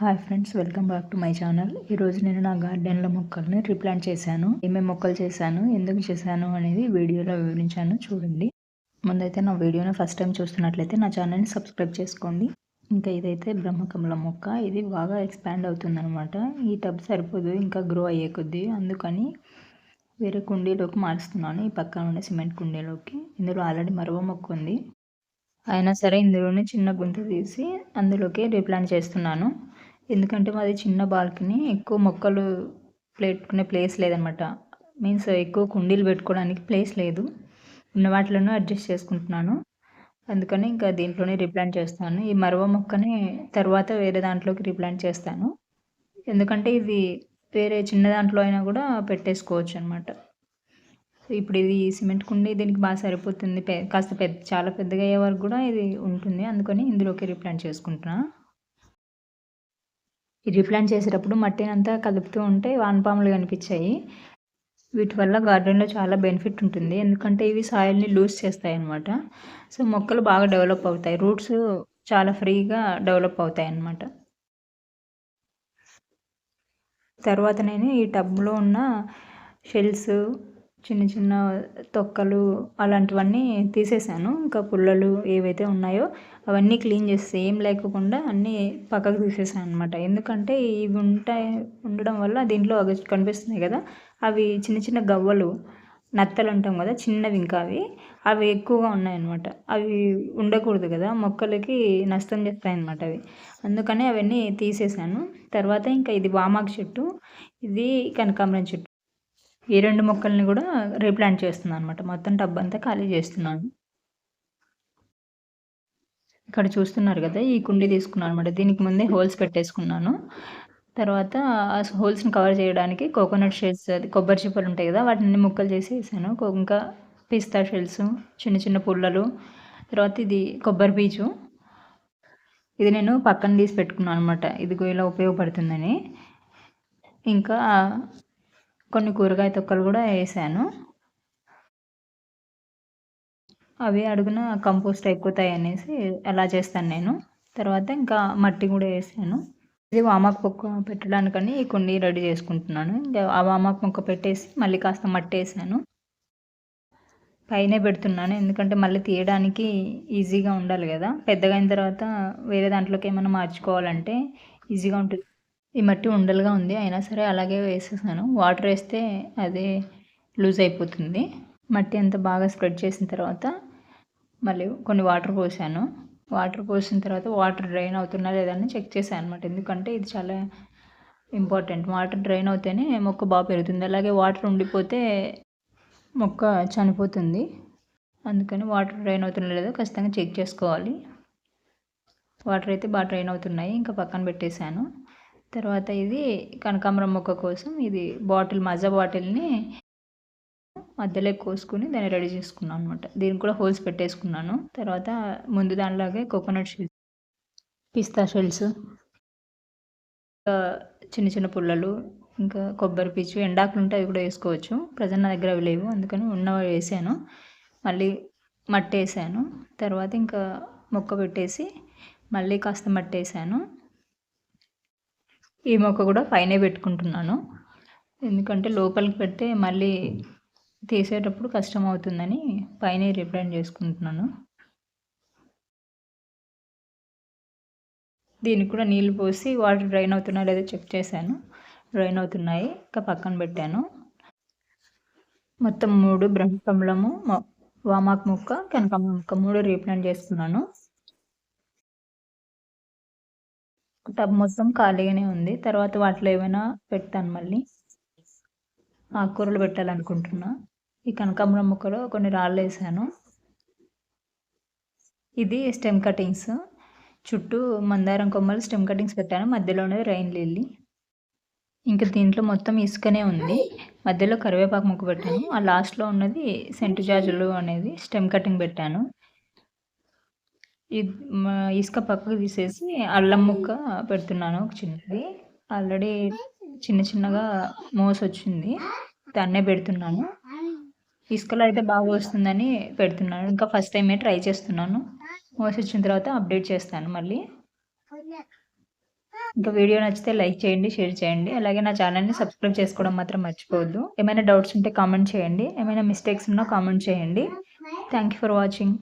Hi friends welcome back to my channel ఈరోజు నేను నా గార్డెన్లో మొక్కల్ని రీప్లాంట్ చేశాను. ఏమేమి మొక్కలు చేశాను ఎందుకు చేశాను అనేది వీడియోలో వివరించాను చూడండి. ముందైతే నా వీడియోని ఫస్ట్ టైం చూస్తున్నట్లయితే నా ఛానల్ని సబ్స్క్రైబ్ చేసుకోండి. ఇంకా ఇదైతే బ్రహ్మకమల మొక్క. ఇది బాగా ఎక్స్పాండ్ అవుతుందనమాట ఈ టబ్ సరిపోదు ఇంకా గ్రో అయ్యే కొద్దీ. అందుకని వేరే కుండీలోకి మారుస్తున్నాను. ఈ పక్కన ఉండే సిమెంట్ కుండీలోకి. ఇందులో ఆల్రెడీ మరవ మొక్క ఉంది. అయినా సరే ఇందులోనే చిన్న గుంత తీసి అందులోకి రీప్లాంట్ చేస్తున్నాను. ఎందుకంటే మాది చిన్న బాల్కనీ ఎక్కువ మొక్కలు పెట్టుకునే ప్లేస్ లేదనమాట. మీన్స్ ఎక్కువ కుండీలు పెట్టుకోవడానికి ప్లేస్ లేదు. ఉన్న వాటిలోనూ అడ్జస్ట్ చేసుకుంటున్నాను. అందుకని ఇంకా దీంట్లోనే రీప్లాంట్ చేస్తాను. ఈ మరవ మొక్కని తర్వాత వేరే దాంట్లోకి రీప్లాంట్ చేస్తాను. ఎందుకంటే ఇది వేరే చిన్న దాంట్లో అయినా కూడా పెట్టేసుకోవచ్చు అనమాట ఇప్పుడు ఇది సిమెంట్ కుండీ దీనికి బాగా సరిపోతుంది. కాస్త పెద్ద చాలా పెద్దగా అయ్యే వరకు కూడా ఇది ఉంటుంది. అందుకని ఇందులోకి రీప్లాంట్ చేసుకుంటున్నాను రీప్లాంట్ చేసేటప్పుడు మట్టిని అంతా కలుపుతూ ఉంటే వానపాములు కనిపించాయి. వీటి వల్ల గార్డెన్లో చాలా బెనిఫిట్ ఉంటుంది. ఎందుకంటే ఇవి సాయిల్ని లూజ్ చేస్తాయి అన్నమాట సో మొక్కలు బాగా డెవలప్ అవుతాయి. రూట్స్ చాలా ఫ్రీగా డెవలప్ అవుతాయి అన్నమాట తర్వాత నేను ఈ టబ్లో ఉన్న షెల్స్ చిన్న చిన్న తొక్కలు అలాంటివన్నీ తీసేసాను. ఇంకా పుల్లలు ఏవైతే ఉన్నాయో అవన్నీ క్లీన్ చేస్తే ఏం లేకుండా అన్నీ పక్కకు తీసేసాను అనమాట ఎందుకంటే ఇవి ఉంటాయి ఉండడం వల్ల దీంట్లో కనిపిస్తున్నాయి కదా అవి చిన్న చిన్న గవ్వలు నత్తలు అంటాం కదా చిన్నవి ఇంకా అవి. అవి ఎక్కువగా ఉన్నాయన్నమాట. అవి ఉండకూడదు కదా మొక్కలకి నష్టం చేస్తాయన్నమాట అవి. అందుకని అవన్నీ తీసేసాను. తర్వాత ఇంకా ఇది వామాకు చెట్టు ఇది కనకాంబరం చెట్టు. ఈ రెండు మొక్కల్ని కూడా రీప్లాంట్ చేస్తున్నాను అనమాట మొత్తం టబ్ అంతా ఖాళీ చేస్తున్నాను. ఇక్కడ చూస్తున్నారు కదా ఈ కుండీ తీసుకున్నాను అనమాట దీనికి ముందే హోల్స్ పెట్టేసుకున్నాను. తర్వాత ఆ హోల్స్ని కవర్ చేయడానికి కోకోనట్ షెల్స్ అది కొబ్బరి చిప్పలు ఉంటాయి కదా వాటిని ముక్కలు చేసి వేసాను ఇంకా పిస్తా షెల్స్ చిన్న చిన్న పుల్లలు తర్వాత ఇది కొబ్బరి పీచు ఇది నేను పక్కన తీసి పెట్టుకున్నాను అనమాట ఇది ఇలా ఉపయోగపడుతుందని. ఇంకా కొన్ని కూరగాయ తొక్కలు కూడా వేసాను. అవి అడుగున కంపోస్ట్ ఎక్కుతాయి అనేసి అలా చేస్తాను నేను. తర్వాత ఇంకా మట్టి కూడా వేసాను. ఇది వామాకు మొక్క పెట్టడానికని ఈ కుండీ రెడీ చేసుకుంటున్నాను. ఇంకా ఆ వామాకు మొక్క పెట్టేసి మళ్ళీ కాస్త మట్టి వేసాను. పైనే పెడుతున్నాను. ఎందుకంటే మళ్ళీ తీయడానికి ఈజీగా ఉండాలి కదా. పెద్దగా అయిన తర్వాత వేరే దాంట్లోకి ఏమైనా మార్చుకోవాలంటే ఈజీగా ఉంటుంది. ఈ మట్టి ఉండలుగా ఉంది అయినా సరే అలాగే వేసేసాను. వాటర్ వేస్తే అదే లూజ్ అయిపోతుంది. మట్టి అంతా బాగా స్ప్రెడ్ చేసిన తర్వాత మళ్ళీ కొన్ని వాటర్ పోసాను. వాటర్ పోసిన తర్వాత వాటర్ డ్రైన్ అవుతున్నా లేదని చెక్ చేశాను అనమాట ఎందుకంటే ఇది చాలా ఇంపార్టెంట్. వాటర్ డ్రైన్ అవుతేనే మొక్క బాగా పెరుగుతుంది. అలాగే వాటర్ ఉండిపోతే మొక్క చనిపోతుంది. అందుకని వాటర్ డ్రైన్ అవుతున్నా లేదో ఖచ్చితంగా చెక్ చేసుకోవాలి. వాటర్ అయితే బాగా డ్రైన్ అవుతున్నాయి. ఇంకా పక్కన పెట్టేశాను. తర్వాత ఇది కనకాంబరం మొక్క కోసం ఇది బాటిల్ మజా బాటిల్ని మధ్యలో కోసుకుని దాన్ని రెడీ చేసుకున్నాను అనమాట దీనికి కూడా హోల్స్ పెట్టేసుకున్నాను. తర్వాత ముందు దానిలాగే కోకోనట్ షెల్స్ పిస్తా షెల్స్ చిన్న చిన్న పుల్లలు ఇంకా కొబ్బరి పీచు ఎండాకులు ఉంటే అవి కూడా వేసుకోవచ్చు. ప్రజెంట్ నా దగ్గర అవి లేవు అందుకని ఉన్నవి వేసాను. మళ్ళీ మట్టి వేసాను తర్వాత ఇంకా మొక్క పెట్టేసి మళ్ళీ కాస్త మట్టి వేసాను ఈ మొక్క కూడా పైనే పెట్టుకుంటున్నాను. ఎందుకంటే లోపలికి పెడితే మళ్ళీ తీసేటప్పుడు కష్టం అవుతుందని పైన రిప్లైన్ చేసుకుంటున్నాను. దీనికి కూడా నీళ్ళు పోసి వాటర్ డ్రైన్ అవుతున్నాయో లేదో చెక్ చేశాను. డ్రైన్ అవుతున్నాయి. ఇంకా పక్కన పెట్టాను. మొత్తం మూడు బ్రహ్మకమలము వామాక్ ముక్క కనకమ్మ ముక్క మూడు రీప్లాంట్ చేసుకున్నాను. టబ్ మొత్తం ఖాళీగానే ఉంది. తర్వాత వాటిలో ఏమైనా పెడతాను మళ్ళీ. ఆకుకూరలు పెట్టాలనుకుంటున్నా. ఈ కనకాంబరం ముక్కలో కొన్ని రాళ్ళు వేసాను. ఇది స్టెమ్ కటింగ్స్. చుట్టూ మందారం కొమ్మలు స్టెమ్ కటింగ్స్ పెట్టాను. మధ్యలోనే రైన్ లిల్లీ. ఇంకా దీంట్లో మొత్తం ఇసుకనే ఉంది. మధ్యలో కరివేపాకు ముక్క పెట్టాను. ఆ లాస్ట్లో ఉన్నది సెంటు జాజులు అనేది స్టెమ్ కటింగ్ పెట్టాను. ఇసుక పక్కకు తీసేసి అల్లం ముక్క పెడుతున్నాను ఒక చిన్నది. ఆల్రెడీ చిన్న చిన్నగా మోస్ వచ్చింది దాన్నే పెడుతున్నాను. ఇసుకలో అయితే బాగా వస్తుందని పెడుతున్నాను. ఇంకా ఫస్ట్ టైమే ట్రై చేస్తున్నాను. మోస్ వచ్చిన తర్వాత అప్డేట్ చేస్తాను మళ్ళీ. ఇంకా వీడియో నచ్చితే లైక్ చేయండి షేర్ చేయండి. అలాగే నా ఛానల్ని సబ్స్క్రైబ్ చేసుకోవడం మాత్రం మర్చిపోవద్దు. ఏమైనా డౌట్స్ ఉంటే కామెంట్ చేయండి. ఏమైనా మిస్టేక్స్ ఉన్నా కామెంట్ చేయండి. Thank you for watching.